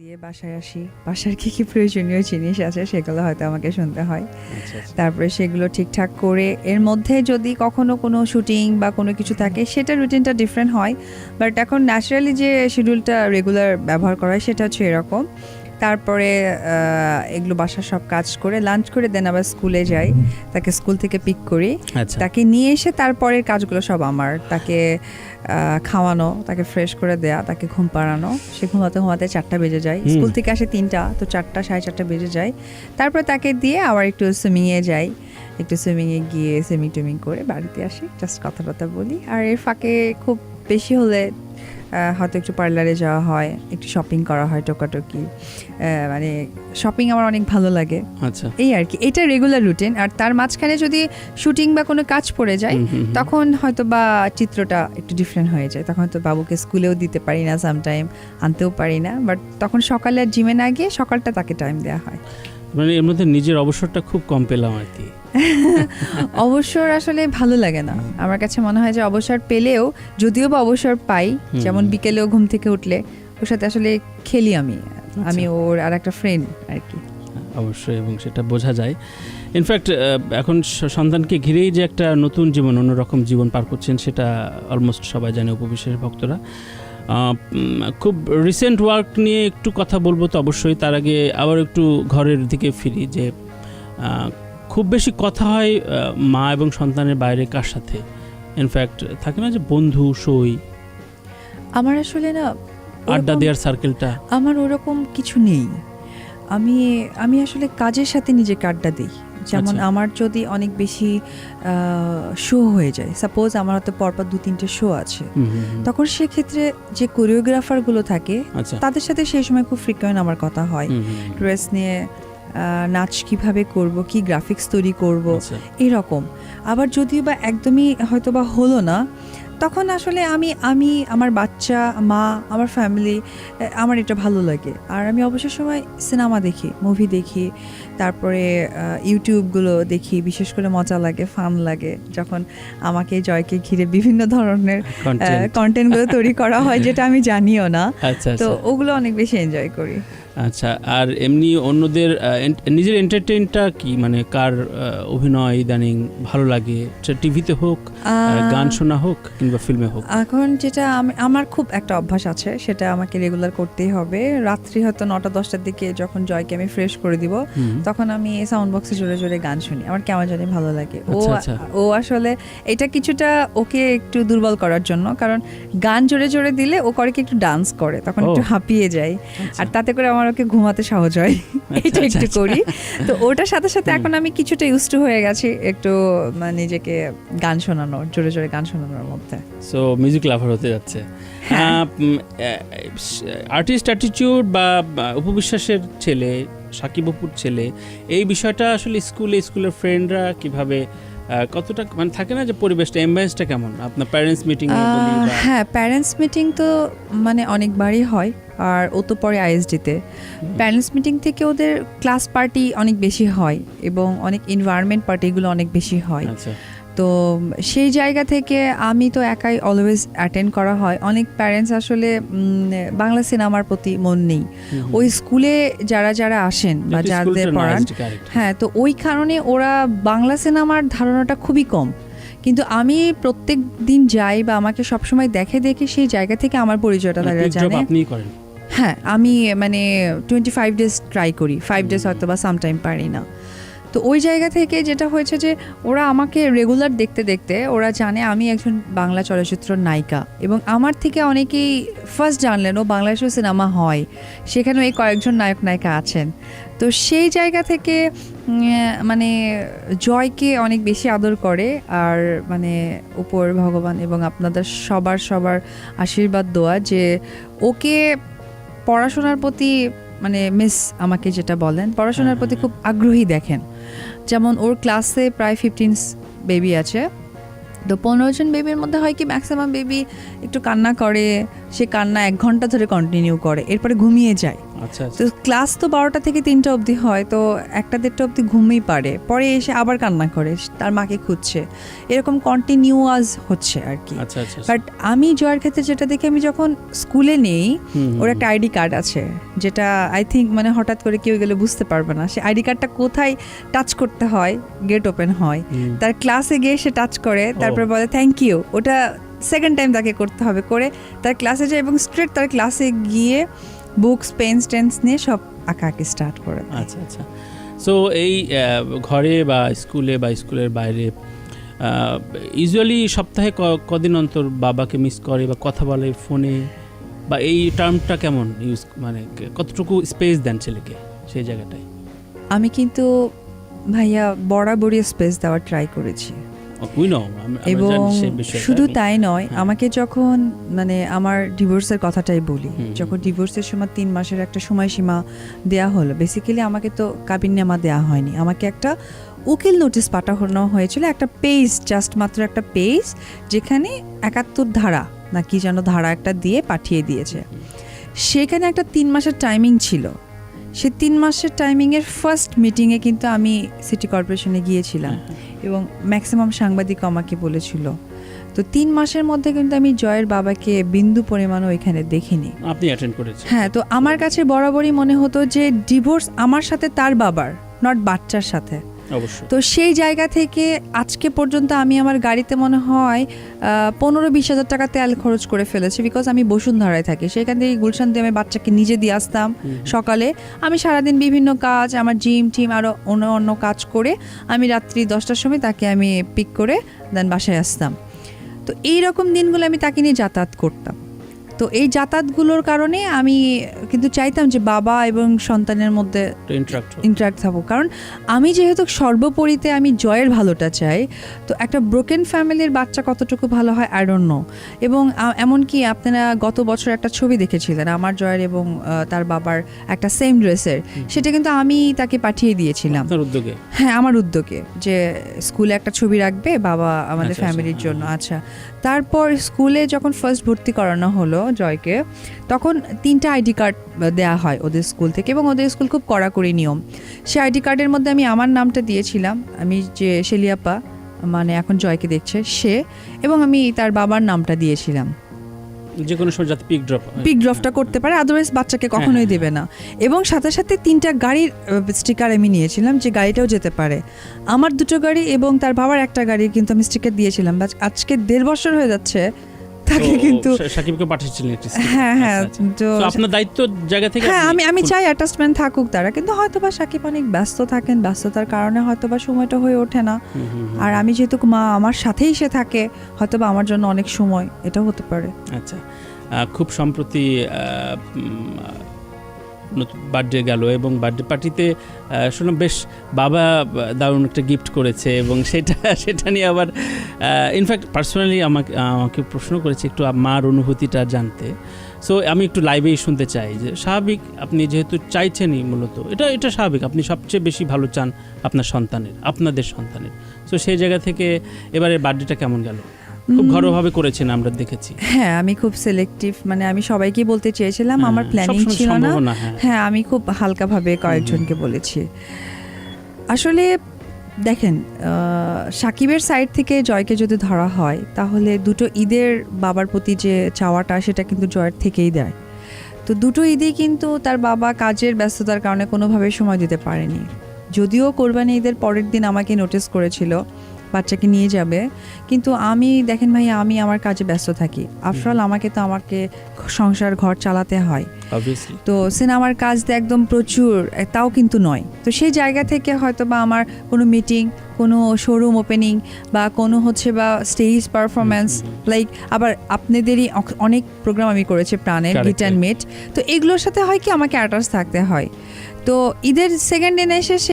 দিয়ে বাসায় আসি। বাসার কী কী প্রয়োজনীয় জিনিস আছে সেগুলো হয়তো আমাকে শুনতে হয়। আচ্ছা আচ্ছা। তারপরে সেগুলো ঠিকঠাক করে এর মধ্যে যদি কখনো কোনো শুটিং বা কোনো কিছু থাকে সেটা রুটিনটা ডিফারেন্ট হয়। বাট এখন ন্যাচারালি যে শিডিউলটা রেগুলার ব্যবহার করা হয় সেটা হচ্ছে এরকম। তারপরে এগুলো বাসার সব কাজ করে লাঞ্চ করে দেন আবার স্কুলে যাই। তাকে স্কুল থেকে পিক করি। আচ্ছা। তাকে নিয়ে এসে তারপরের কাজগুলো সব আমার। তাকে খাওয়ানো তাকে ফ্রেশ করে দেয়া তাকে ঘুম পাড়ানো। সে ঘুমাতে ঘুমাতে চারটা বেজে যায়। স্কুল থেকে আসে তিনটা তো চারটা সাড়ে চারটা বেজে যায়। তারপরে তাকে দিয়ে আবার একটু সুইমিংয়ে যাই। একটু সুইমিংয়ে গিয়ে সুইমিং টুইমিং করে বাড়িতে আসি। জাস্ট কথা টথা বলি। আর এর ফাঁকে খুব বেশি হলে হয়তো একটু পার্লারে যাওয়া হয় একটু শপিং করা হয় টোকাটকি। মানে শপিং আমার অনেক ভালো লাগে। আচ্ছা। এই আর কি এটা রেগুলার রুটিন আর তার মাঝখানে যদি শুটিং বা কোনো কাজ পড়ে যায়। তখন হয়তো বা চিত্রটা একটু ডিফারেন্ট হয়ে যায়। তখন হয়তো বাবুকে স্কুলেও দিতে পারি না সামটাইম আনতেও পারি না। বাট তখন সকালে আর জিমে না গিয়ে সকালটা তাকে টাইম দেওয়া হয়। মানে এর মধ্যে নিজের অবসরটা খুব কম পেলাম আর কি। অবসর আসলে ভালো লাগে না। আমার কাছে মনে হয় যে অবসর পেলেও যদিও বা অবসর পাই যেমন বিকেলেও ঘুম থেকে উঠলে ওর সাথে আসলে খেলি আমি। আমি ওর আর একটা ফ্রেন্ড আর কি। অবশ্যই এবং সেটা বোঝা যায়। ইনফ্যাক্ট এখন সন্তানকে ঘিরেই যে একটা নতুন জীবন অন্যরকম জীবন পার করছেন সেটা অলমোস্ট সবাই জানে উপবিশ্বাস ভক্তরা। খুব রিসেন্ট ওয়ার্ক নিয়ে একটু কথা বলব তো অবশ্যই। তার আগে আবার একটু ঘরের দিকে ফিরি যে খুব বেশি কথা হয় মা এবং সন্তানের বাইরে কার সাথে? ইনফ্যাক্ট থাকে না যে বন্ধু সই? আমার আসলে না আড্ডা দেওয়ার সার্কেলটা আমার ওরকম কিছু নেই। আমি আমি আসলে কাজের সাথে নিজেকে আড্ডা দিই। যেমন আচ্ছা। আমার যদি অনেক বেশি শো হয়ে যায় সাপোজ আমার হয়তো পরপর দু তিনটে শো আছে। তখন সেক্ষেত্রে যে কোরিওগ্রাফারগুলো থাকে আচ্ছা তাদের সাথে সেই সময় খুব ফ্রিকোয়েন্ট আমার কথা হয়। ড্রেস নিয়ে আহ, নাচ কীভাবে করব কি গ্রাফিক্স তৈরি করব আচ্ছা এরকম আবার যদিও বা একদমই হয়তো বা হলো না তখন আসলে আমি আমি আমার বাচ্চা মা আমার ফ্যামিলি আমার এটা ভালো লাগে। আর আমি অবসর সময় সিনেমা দেখি মুভি দেখি তারপরে ইউটিউবগুলো দেখি বিশেষ করে মজা লাগে ফান লাগে। যখন আমাকে জয়কে ঘিরে বিভিন্ন ধরনের কন্টেন্টগুলো তৈরি করা হয় যেটা আমি জানিও না। আচ্ছা তো আচ্ছা। ওগুলো অনেক বেশি এনজয় করি। আচ্ছা আর এমনি অন্যদের নিজের এন্টারটেইনটা কি? মানে কার অভিনয় ইদানিং ভালো লাগে? টিভিতে হোক গান শোনা হোক কিংবা ফিল্মে হোক। এখন যেটা আমার খুব একটা অভ্যাস আছে সেটা আমাকে রেগুলার করতেই হবে। রাত্রি হয়তো নটা দশটার দিকে যখন জয়কে আমি ফ্রেশ করে দিব তখন আমি সাউন্ড বক্সে জোরে জোরে গান শুনি। আমার কেমন জানি ভালো লাগে। ও আচ্ছা, আচ্ছা। ও আসলে এটা কিছুটা ওকে একটু দুর্বল করার জন্য কারণ গান জোরে জোরে দিলে ও করে কি একটু ডান্স করে তখন একটু হাঁপিয়ে যায়। আর তাতে করে আমার ওকে ঘুমাতে সহজ হয়। এটা আচ্ছা, একটু আচ্ছা। করি। তো ওটার সাথে সাথে এখন আমি কিছুটা ইউজ হয়ে গেছি একটু মানে নিজেকে গান শোনানোর জোরে জোরে গান শোনানোর মধ্যে। সো মিউজিক লাভার হতে যাচ্ছে। আর্টিস্ট অ্যাটিটিউড বা উপবিশ্বাসের ছেলে সাকিব অপুর ছেলে এই বিষয়টা আসলে স্কুলে স্কুলের ফ্রেন্ডরা কীভাবে কতটা মানে থাকে না যে পরিবেশটা এম্বায়েন্সটা কেমন? আপনার প্যারেন্টস মিটিং হ্যাঁ প্যারেন্টস মিটিং তো মানে অনেকবারই হয়। আর ও তো পরে আইএসডিতে। প্যারেন্টস মিটিং থেকে ওদের ক্লাস পার্টি অনেক বেশি হয় এবং অনেক এনভায়রনমেন্ট পার্টিগুলো অনেক বেশি হয়। আচ্ছা। তো সেই জায়গা থেকে আমি তো একাই অলওয়েজ অ্যাটেন্ড করা হয়। অনেক প্যারেন্টস আসলে বাংলা সিনেমার প্রতি মন নেই। ওই স্কুলে যারা যারা আসেন বা যাদের পড়ান হ্যাঁ তো ওই কারণে ওরা বাংলা সিনেমার ধারণাটা খুবই কম। কিন্তু আমি প্রত্যেক দিন যাই বা আমাকে সবসময় দেখে দেখে সেই জায়গা থেকে আমার পরিচয়টা মানে তারা জানে। হ্যাঁ আমি মানে টোয়েন্টি ফাইভ ডেজ ট্রাই করি। ফাইভ ডেজ হয়তো বা সামটাইম পারি না। তো ওই জায়গা থেকে যেটা হয়েছে যে ওরা আমাকে রেগুলার দেখতে দেখতে ওরা জানে আমি একজন বাংলা চলচ্চিত্র নায়িকা এবং আমার থেকে অনেকেই ফার্স্ট জানলেন ও বাংলাদেশেও সিনেমা হয়। সেখানেও এই কয়েকজন নায়ক নায়িকা আছেন। তো সেই জায়গা থেকে মানে জয়কে অনেক বেশি আদর করে আর মানে উপর ভগবান এবং আপনাদের সবার সবার আশীর্বাদ দোয়া যে ওকে পড়াশোনার প্রতি মানে মিস আমাকে যেটা বলেন পড়াশোনার প্রতি খুব আগ্রহী দেখেন। যেমন ওর ক্লাসে প্রায় ফিফটিন বেবি আছে। তো পনেরো জন বেবির মধ্যে হয় কি ম্যাক্সিমাম বেবি একটু কান্না করে সে কান্না এক ঘণ্টা ধরে কন্টিনিউ করে এরপরে ঘুমিয়ে যায়। আচ্ছা আচ্ছা। তো ক্লাস তো বারোটা থেকে তিনটা অবধি হয় তো একটা দেড়টা অবধি ঘুমিয়ে পারে পরে এসে আবার কান্না করে তার মাকে খুঁজছে। এরকম কন্টিনিউয়াস হচ্ছে আর কি। আচ্ছা আচ্ছা বাট আমি জয়ের ক্ষেত্রে যেটা দেখি আমি যখন স্কুলে নেই ওর একটা আইডি কার্ড আছে যেটা আই থিঙ্ক মানে হঠাৎ করে কেউ গেলে বুঝতে পারবে না। সে আইডি কার্ডটা কোথায় টাচ করতে হয় গেট ওপেন হয়। তার ক্লাসে গিয়ে সে টাচ করে তারপর বলে থ্যাংক ইউ ওটা সেকেন্ড টাইম তাকে করতে হবে করে তার ক্লাসে যায় এবং স্ট্রেট তার ক্লাসে গিয়ে বুকস পেন্স টেন্স নিয়ে সব আঁকা আঁকি স্টার্ট করে আচ্ছা আচ্ছা। সো এই ঘরে বা স্কুলে বা স্কুলের বাইরে ইউজুয়ালি সপ্তাহে কদিন অন্তর বাবাকে মিস করে বা কথা বলে ফোনে বা এই টার্মটা কেমন ইউজ মানে কতটুকু স্পেস দেন ছেলেকে সেই জায়গাটায়? আমি কিন্তু ভাইয়া বরাবরই স্পেস দেওয়ার ট্রাই করেছি। এবং শুধু তাই নয়। আমাকে যখন মানে আমার ডিভোর্সের কথাটাই বলি যখন ডিভোর্সের সময় তিন মাসের একটা সময়সীমা দেয়া হলো বেসিক্যালি আমাকে তো কাবিন কাবিননামা দেওয়া হয়নি। আমাকে একটা উকিল নোটিশ পাঠানো হয়েছিল একটা পেজ জাস্ট মাত্র একটা পেজ যেখানে একাত্তর ধারা না কি যেন ধারা একটা দিয়ে পাঠিয়ে দিয়েছে। সেখানে একটা তিন মাসের টাইমিং ছিল। সে তিন মাসের টাইমিংয়ের ফার্স্ট মিটিংয়ে কিন্তু আমি সিটি কর্পোরেশনে গিয়েছিলাম। এবং ম্যাক্সিমাম সাংবাদিক আমাকে বলেছিল। তো তিন মাসের মধ্যে কিন্তু আমি জয়ের বাবাকে বিন্দু পরিমাণও এখানে দেখিনি। আপনি অ্যাটেন্ড করেছেন। হ্যাঁ তো আমার কাছে বরাবরই মনে হতো যে ডিভোর্স আমার সাথে তার বাবার নট বাচ্চার সাথে। তো সেই জায়গা থেকে আজকে পর্যন্ত আমি আমার গাড়িতে মনে হয় পনেরো বিশ হাজার টাকা তেল খরচ করে ফেলেছি বিকজ আমি বসুন্ধরায় থাকি। সেখান থেকে গুলশান দিয়ে আমি বাচ্চাকে নিজে দিয়ে আসতাম সকালে। আমি সারাদিন বিভিন্ন কাজ আমার জিম টিম আরও অন্য অন্য কাজ করে আমি রাত্রি দশটার সময় তাকে আমি পিক করে দেন বাসায় আসতাম। তো এই রকম দিনগুলো আমি তাকে নিয়ে যাতায়াত করতাম। তো এই যাতায়াতগুলোর কারণে আমি কিন্তু চাইতাম যে বাবা এবং সন্তানের মধ্যে ইন্টারাক্ট থাকুক। কারণ আমি যেহেতু সর্বোপরিতে আমি জয়ের ভালোটা চাই তো একটা ব্রোকেন ফ্যামিলির বাচ্চা কতটুকু ভালো হয় আই নো এবং এমনকি আপনারা গত বছর একটা ছবি দেখেছিলেন আমার জয়ের এবং তার বাবার একটা সেম ড্রেসের সেটা কিন্তু আমি তাকে পাঠিয়ে দিয়েছিলাম। উদ্যোগে? হ্যাঁ আমার উদ্যোগে। যে স্কুলে একটা ছবি রাখবে বাবা আমাদের আচ্ছা, ফ্যামিলির আচ্ছা, জন্য আচ্ছা। তারপর স্কুলে যখন ফার্স্ট ভর্তি করানো হলো জয়কে তখন তিনটা আইডি কার্ড দেওয়া হয় ওদের স্কুল থেকে এবং ওদের স্কুল খুব কড়াকড়ি নিয়ম। সে আইডি কার্ডের মধ্যে আমি আমার নামটা দিয়েছিলাম আমি যে শেলিয়াপা মানে এখন জয়কে দেখছে সে এবং আমি তার বাবার নামটা দিয়েছিলাম। যে কোনো সময় যাতে পিক ড্রপ পিক ড্রপটা করতে পারে আদারওয়াইজ বাচ্চাকে কখনোই হ্যাঁ, দেবে না। এবং সাথে সাথে তিনটা গাড়ির স্টিকার আমি নিয়েছিলাম যে গাড়িটাও যেতে পারে। আমার দুটো গাড়ি এবং তার বাবার একটা গাড়ি কিন্তু আমি স্টিকার দিয়েছিলাম আজকে দেড় বছর হয়ে যাচ্ছে তাকে কিন্তু সাকিবকে পাঠিয়েছিলেন হ্যাঁ হ্যাঁ আচ্ছা, আচ্ছা। তো আপনার দায়িত্ব জায়গা থেকে হ্যাঁ আমি আমি চাই অ্যাটাচমেন্ট থাকুক তারা কিন্তু হয়তো বা সাকিব অনেক ব্যস্ত থাকেন ব্যস্ততার কারণে হয়তো বা সময়টা হয়ে ওঠে না। আর আমি যেহেতু মা আমার সাথেই সে থাকে হয়তো বা আমার জন্য অনেক সময় এটা হতে পারে আচ্ছা খুব সম্প্রতি বার্থডে গেল এবং বার্থডে পার্টিতে শুনলাম বেশ বাবা দারুণ একটা গিফট করেছে এবং সেটা সেটা নিয়ে আবার ইনফ্যাক্ট পার্সোনালি আমাকে আমাকে প্রশ্ন করেছে একটু মার অনুভূতিটা জানতে। সো আমি একটু লাইভেই শুনতে চাই যে স্বাভাবিক আপনি যেহেতু চাইছেনই মূলত, এটা এটা স্বাভাবিক, আপনি সবচেয়ে বেশি ভালো চান আপনার সন্তানের, আপনাদের সন্তানের। সো সেই জায়গা থেকে এবারে বার্থডেটা কেমন গেল? খুব ঘরোয়াভাবে করেছেন আমরা দেখেছি। হ্যাঁ আমি খুব সিলেক্টিভ মানে আমি সবাইকেই বলতে চেয়েছিলাম আমার প্ল্যানিং ছিল না। হ্যাঁ। হ্যাঁ আমি খুব হালকাভাবে কয়েকজনকে বলেছি। আসলে দেখেন সাকিবের সাইড থেকে জয়কে যদি ধরা হয় তাহলে দুটো ঈদের বাবার প্রতি যে চাওয়াটা সেটা কিন্তু জয়ের থেকেই দেয়। তো দুটো ঈদেই কিন্তু তার বাবা কাজের ব্যস্ততার কারণে কোনোভাবে সময় দিতে পারেনি। যদিও কোরবানি ঈদের পরের দিন আমাকে নোটিস করেছিল বাচ্চাকে নিয়ে যাবে। কিন্তু আমি দেখেন ভাই আমি আমার কাজে ব্যস্ত থাকি। আফটার আমাকে তো আমাকে সংসার ঘর চালাতে হয়। তো সিনেমার কাজ তো একদম প্রচুর তাও কিন্তু নয়। তো সেই জায়গা থেকে হয়তো বা আমার কোনো মিটিং কোনো শোরুম ওপেনিং বা কোনো হচ্ছে বা স্টেজ পারফরমেন্স লাইক আবার আপনাদেরই অনেক প্রোগ্রাম আমি করেছি প্রাণের গিট অ্যান্ড মেট তো এগুলোর সাথে হয় কি আমাকে অ্যাটাচ থাকতে হয়। তো ঈদের সেকেন্ড দিনে এসে